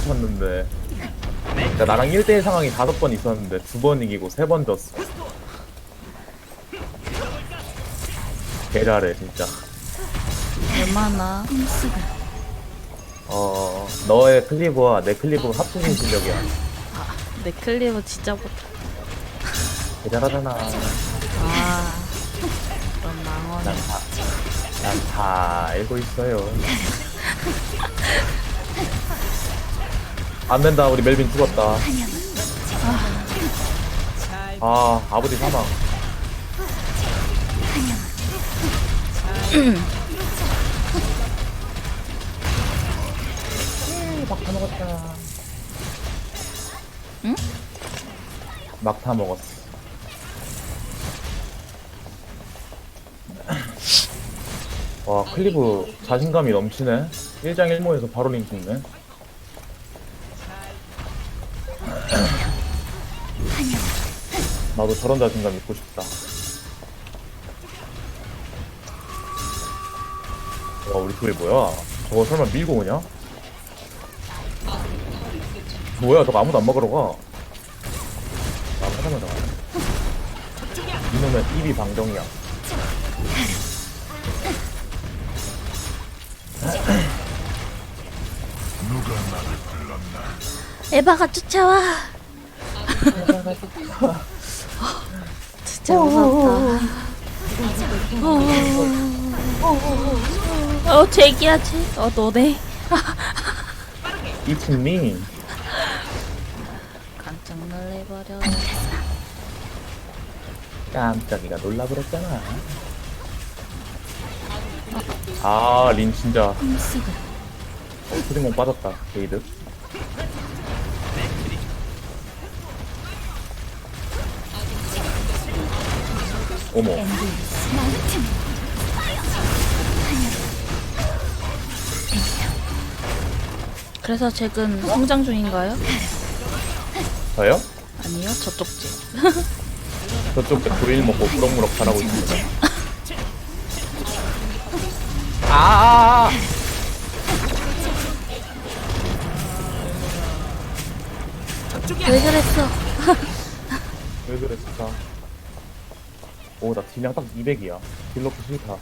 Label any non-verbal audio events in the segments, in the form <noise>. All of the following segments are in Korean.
쳤는데 그러니까 나랑 1대1 상황이 다섯 번 있었는데 두 번 이기고 세 번 졌어 개 잘해 진짜 얼마나? 어 너의 클리브와 내 클리브가 합쳐진 실력이야 내 클리브 진짜 못해. 개 잘하잖아 아, 그런 망언이. 난 다, 난다 알고 있어요. <laughs> 안 된다, 우리 멜빈 죽었다. 아, 아버지 사망. 막타 먹었다. 응? 막타 먹었어. 와, 클리브 자신감이 넘치네. 1장 1모에서 바로 링 찍네. 나도 저런 자신감 있고 싶다. 와, 우리 둘이 뭐야? 저거 설마 밀고 오냐? 뭐야, 저거 아무도 안 먹으러 가. 아, 하자마자. 이놈의 입이 방정이야. 에바가 쫓아와. <laughs> 진짜 무섭다. 어, 어, 제기야, 제. 어, 너네. It's me. 깜짝 놀래버려. 깜짝이가 놀라버렸잖아. 아, 린 진짜. 어, 수딩공 빠졌다, 게이드. 어머, 그래서 최근 성장 중인가요? 저요? 아니요, 저쪽 집. <laughs> 저쪽 때 브레일 먹고 무럭무럭 자라고 있습니다. 아! 왜 그랬어? 왜 그랬을까? 오, 나 딜량 딱 200이야. 딜 넣기 싫다.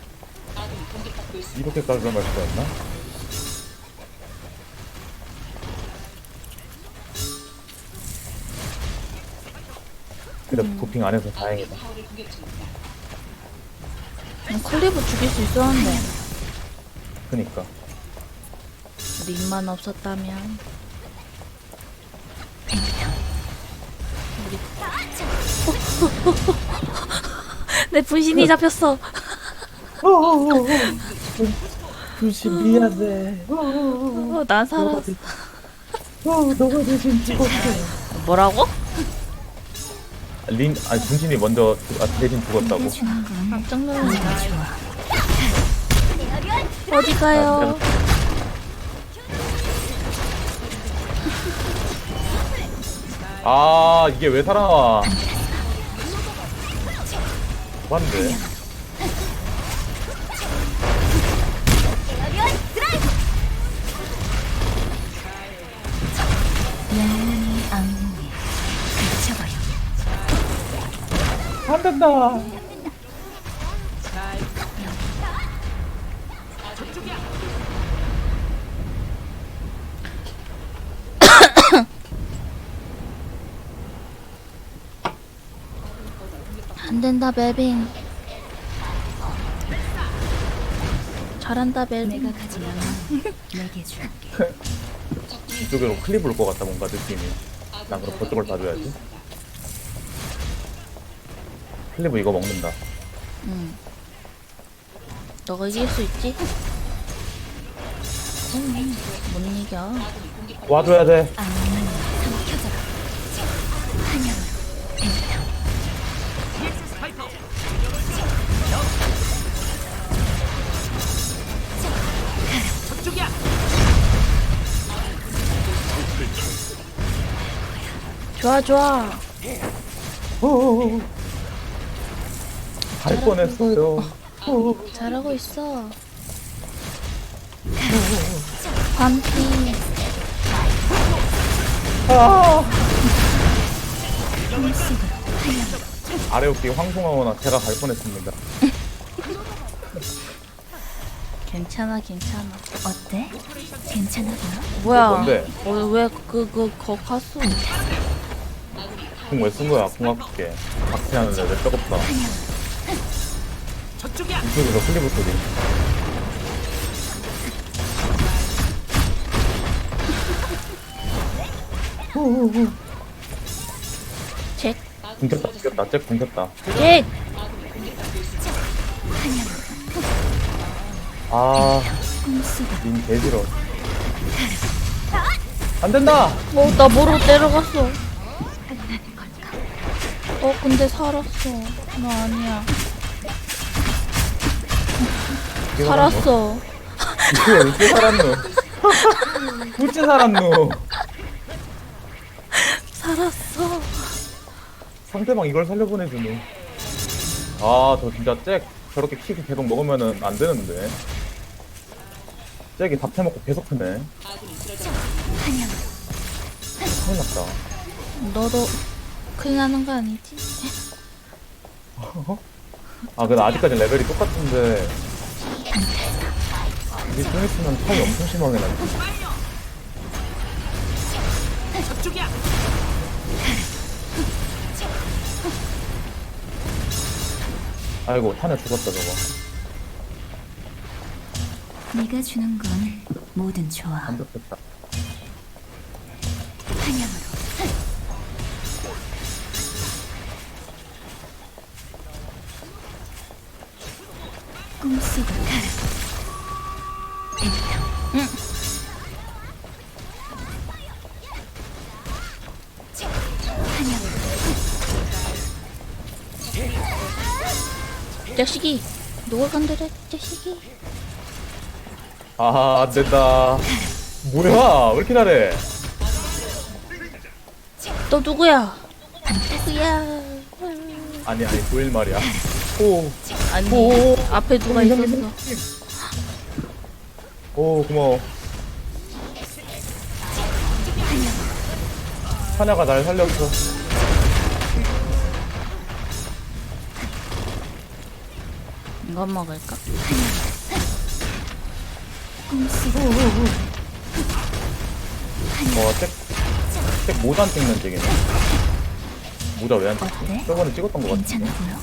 이렇게까지 갈 수가 있나? 그래도 도핑 안 해서 다행이다. 음, 클리브 죽일 수 있었는데. 그니까. 림만 없었다면. 우리... <laughs> 내 분신이 잡혔어. 루시 미안해. 어, 난 살았어. 어, 너가 대신 죽었어. 뭐라고? 린, 아니, 분신이 먼저, 죽- 아, 대신 죽었다고. 깜짝 놀랐네. 어디 가요? 아, 이게 왜 살아나 와. 맞네. 안 된다. 된다, 멜빈. 잘한다, 멜빈. 내가 가진 내게 줄게. <laughs> 이쪽으로 클립 올것 같다, 뭔가 느낌이. 난 그럼 저쪽을 봐줘야지. 클리브 이거 먹는다. 응. 너가 이길 수 있지? 응, 못 이겨. 와줘야 돼. 악몽 좋아, 좋아. 갈 뻔했어요. 잘하고 있어. 반피. 아 아래 웃기 황송하거나 제가 갈 뻔했습니다 괜찮아 괜찮아. 어때? 괜찮아 보여? 뭐야? 뭔데? 어, 왜그그거 갔어? 공왜쓴 거야 공학게. 박태하는데 왜 뼈없다 이쪽에서 클리브 소리. 책. 굶겼다 굶겼다. 잭 굶겼다. 책. 아닌 개지러. 안 된다 어, 나 모르고 때려갔어. 어, 근데 살았어. 나 아니야. 살았어. 이거 어째 살았노 어째 살았노 살았어. 상대방 이걸 살려보내주노 아저 진짜 잭 저렇게 킥 계속 먹으면은 안 되는데 잭이 답해 먹고 계속 크네 큰일 났다 너도 큰일 나는 거 아니지? 아 근데 아직까지 레벨이 똑같은데. 이제 좀 있으면 차이 엄청 심하게 나지. 아이고 탄에 죽었다 저거. 네가 주는 건 뭐든 좋아 완벽했다. 꿈속으로 자식이. 누가 건드려, 자식이. 아 안 된다 뭐야 왜 이렇게 잘해 너 누구야? 누구야? 아니 아니 도일 말이야 오, 아니, 오, 앞에 누가 있었어. 오 고마워 사냐가 날 살렸어 이거 먹을까? 꿈속으로 어잭잭 모자 안 찍는 잭이네 모자 왜 안? 찍지? 저번에 찍었던 거 괜찮아 같은데?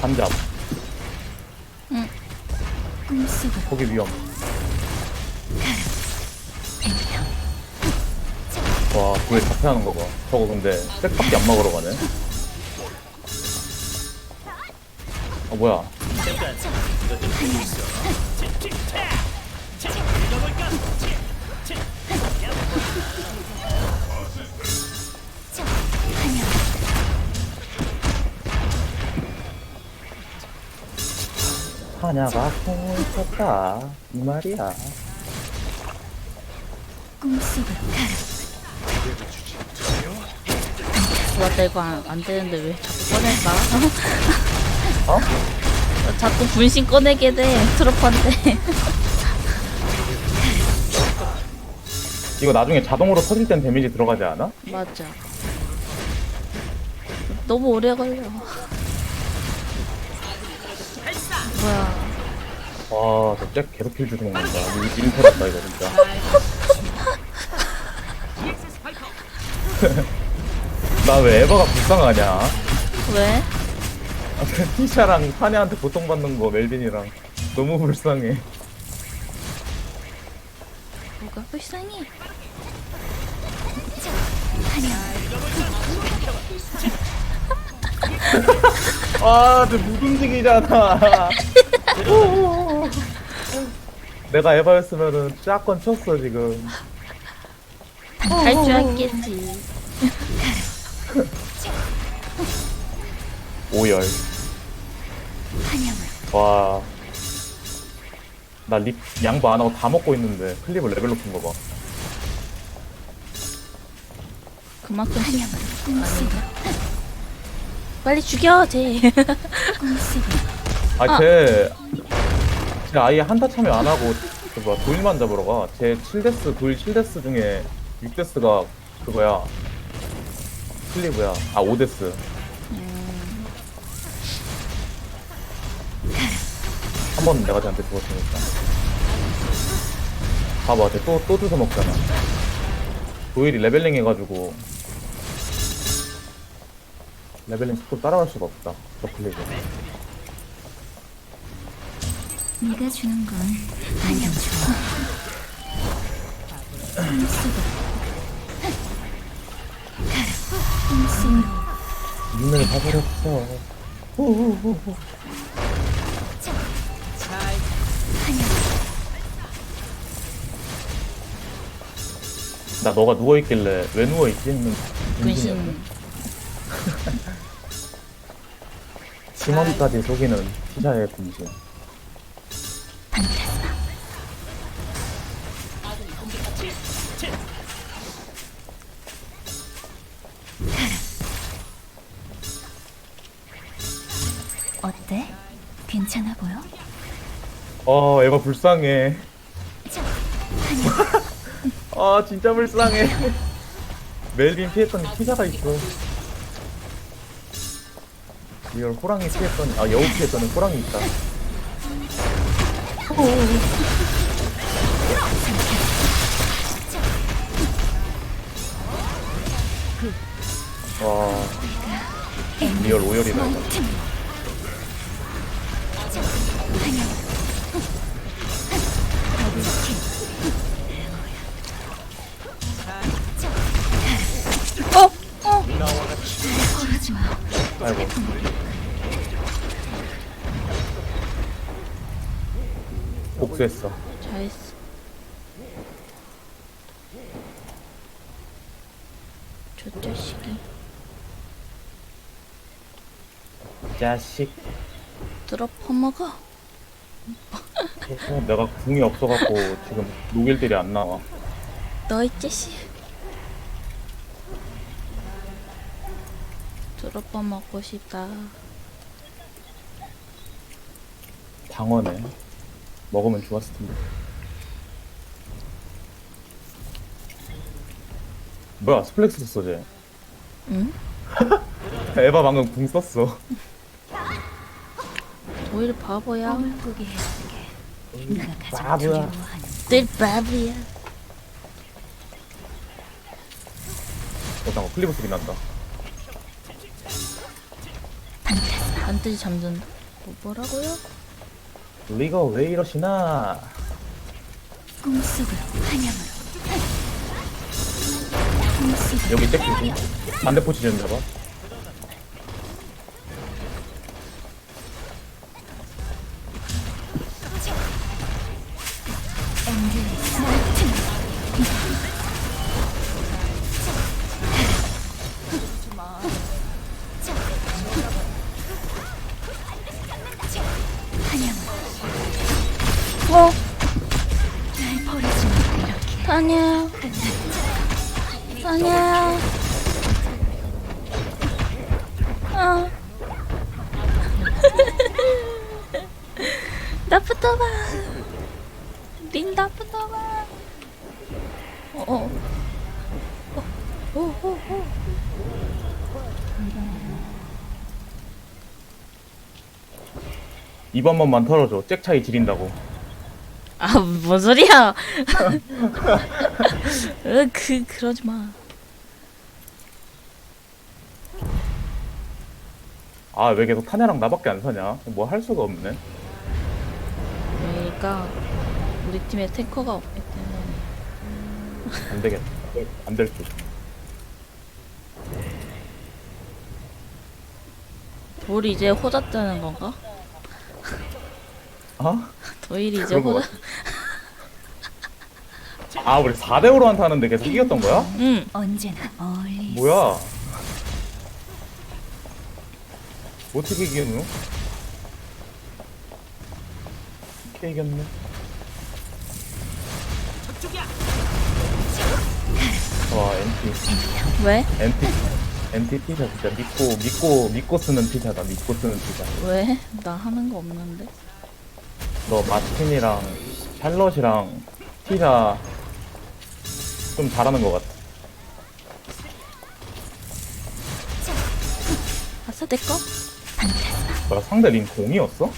반잡 꿈속으로 거기 위험 와 그게 잡혀하는 거 봐 저거 근데 잭밖에 안 먹으러 가네 아 뭐야? 사냐가 콩을 쳤다. 이 말이야. 꿈속으로 가라 맞다, 이거 안, 안 되는데 왜 자꾸 꺼낼까? <laughs> 어? 자꾸 분신 꺼내게 돼, 트로퍼한테. 이거 나중에 자동으로 터질 땐 데미지 들어가지 않아? 맞아. 너무 오래 걸려. 뭐야. 와, 저잭 계속 킬 주고 먹는다. 이거 이름 터졌다, 이거 진짜. <laughs> 나 왜 에버가 불쌍하냐? 왜? <laughs> 티샤랑 타냐한테 고통받는 거, 멜빈이랑. 너무 불쌍해. 뭐가 불쌍해? <laughs> 아, 저못 움직이잖아. <laughs> 내가 에바였으면은 짝건 쳤어, 지금. 할 줄 알겠지. 오열. 와. 나 립 양보 안 하고 다 먹고 있는데 클립을 레벨 높은 거 봐. 그만큼 꿈속으로 빨리 죽여, 쟤. 아, 아. 쟤, 쟤 아예 한타 참여 안 하고, 그 뭐야, 도일만 잡으러 가. 쟤 7데스, 도일 7데스 중에 6데스가 그거야. 클리브야. 아, 5데스. 번 내가 쟤한테 죽었으니까. 봐봐, 쟤 또, 또 주워 먹잖아. 도일이 레벨링 해가지고. 레벨링 속도 따라갈 수가 없다. 저 클리브. 네가 주는 건 안녕 좋아. 꿈속으로 가라. 꿈속으로 나 너가 누워있길래 왜 누워있지? 했는데 근신 팀원까지 속이는 티샤의 분신. 어때? 괜찮아 보여? 어, 에바 불쌍해. 자, 아, 진짜 불쌍해. <laughs> 멜빈 피했더니 티샤가 있어. 리얼 호랑이 피했더니, 아, 여우 피했더니 호랑이 있다. 와, 리얼 오열이다. 이거. 복수했어. 잘했어 저 자식이 자식. 들어 퍼먹어 어, 내가 궁이 없어갖고 지금 녹일들이 안 나와. 너이 자식 들어 퍼먹고 싶다 방어네. 먹으면 좋았을 텐데. 뭐야, 스플렉스 썼어, 쟤. 응? <laughs> 에바 방금 궁 썼어. 도일 바보야 꿈을 꾸게 해줄게. 네가 가장 바보야. 두려워하는 늘 바보야 어, 잠깐, 클리브 소리 난다. 반드시 잠든다 뭐, 뭐라고요? 리가 왜 이러시나? 환영으로. 여기 잭 조심. 반대 포지션 잡아. 아니야 아 <laughs> 나부터 봐. 린 나부터 봐. 어, 어. 어, 어, 어, 어. 이번 번만 털어줘. 잭 차이 지린다고. 아, 뭔 소리야? <laughs> 으, 그, 그러지 마. 아, 왜 계속 타냐랑 나밖에 안 사냐? 뭐 할 수가 없네. 그러니까, 우리 팀에 탱커가 없기 때문에. 안 되겠다. 안 될 듯. 돌이 이제 호자 뜨는 건가? 어? 도일이 이제 그런 거 호자. 아, 우리 4대 5로 한타하는데 계속 이겼던 거야? 응. 언제나. 뭐야? 어떻게 이겼노? 어떻게 이겼네? 와, NT. 왜? NT. NT 피자 진짜 믿고, 믿고, 믿고 쓰는 피자다. 믿고 쓰는 피자. 왜? 나 하는 거 없는데. 너 마틴이랑 샬럿이랑 피자 좀 잘하는 것 같아. 아싸 내 거? 뭐야 상대 린 공이었어?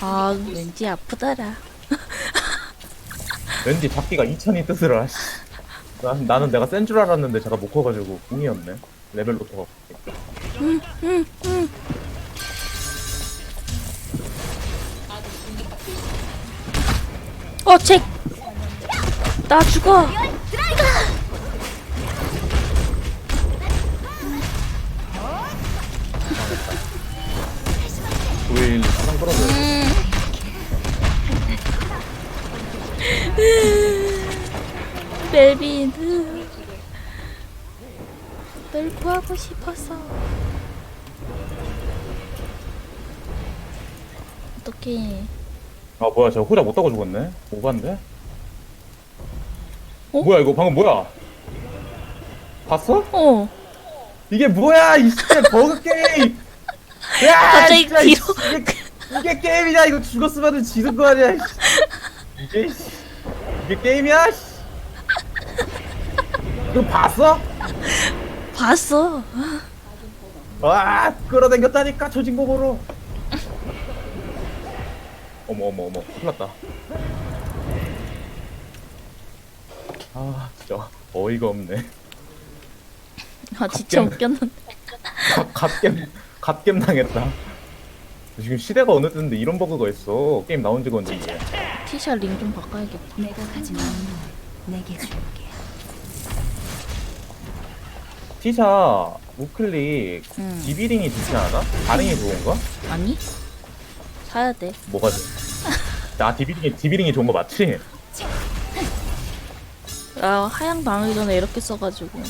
아 왠지 아프더라. <laughs> 왠지 잡기가 2000이 뜻을 하. 나, 나는 내가 센 줄 알았는데 제가 못 커가지고 공이었네. 레벨로 더. 어 잭. 나 죽어. 조일 하고 싶어서. 어떡해. 아 뭐야 저 호자 못 따고 죽었네. 오반데? 어? 뭐야 이거 방금 뭐야? 봤어? 어. 이게 뭐야 이 진짜 버그 게임! <laughs> 야, 갑자기 진짜 뒤로. 이게, 이게 게임이냐 이거 죽었으면 지는 거 아니야 씨. 이게 씨. 이게 게임이야 씨. <laughs> 이거 봤어? 봤어. 와 끌어당겼다니까 조진공으로 어머 어머 어머 큰일 났다 아 진짜 어이가 없네 아 진짜 갓겜. 웃겼는데. 갓- 갓겜 갓겜 당했다 지금 시대가 어느 때인데 이런 버그가 있어 게임 나온 지가 언제 이게 티샷 링좀 바꿔야겠다. 내가 가진 왕국을 내게 줄게. 티샤 우클릭 응. 디비링이 좋지 않아? 다링이 좋은가? 아니? 사야 돼. 뭐가 좋아? 나 디비링이 디비링이 좋은 거 맞지? 아 하향 당하기 전에 이렇게 써가지고.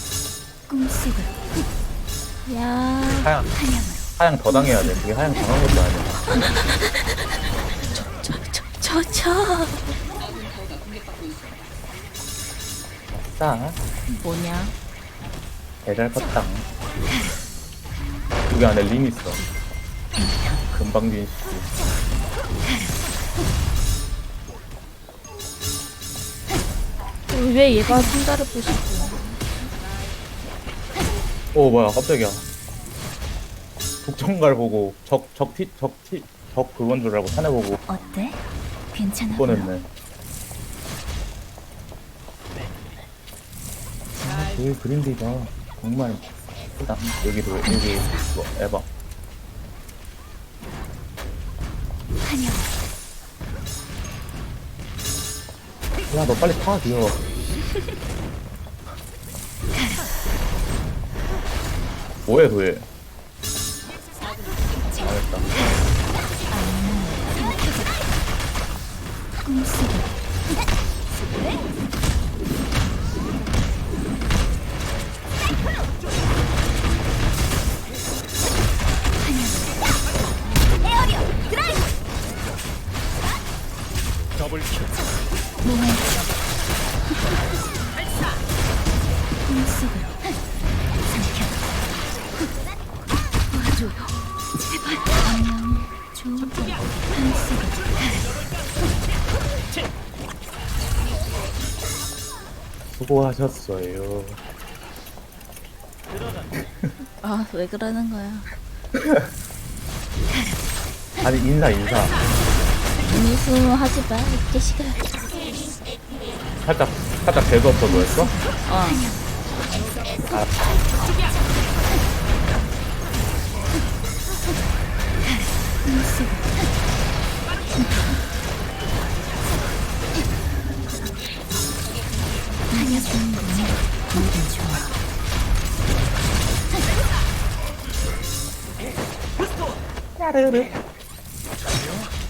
꿈속을 야. 하양 한양으로 하양 더 당해야 돼 그게 하양 당한 것도 아니야 저, 저, 저. 싸 뭐냐? 배달 컸당 여기 안에 림 있어 금방 빈 씨. 왜 얘가 손자를 부시고? 오 뭐야 깜짝이야 독정갈 보고 적적티적티적 그건 줄 알고 산해보고 어때? 괜찮아. 뻔했네 아, 그 그린디가 정말 크다. 여기도 여기 뭐 에바. 한양 야너 빨리 타 귀여워 뭐해 도해? 망했다. 꿈속 수고하셨어요 <laughs> 아 왜 그러는 거야? 아니 인사 인사 미수 하지 마, 이 자식아. 살짝 살짝 배도 없어 보였어? 어.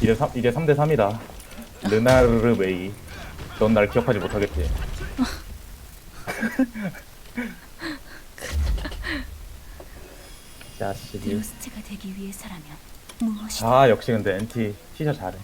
이제 3, 이제 3대 3이다 르나르 웨이 넌 날 기억하지 못하겠지. 자식이. 드로스트가 되기 위해서라면 무엇이 아 역시 근데 NT 티셔 잘해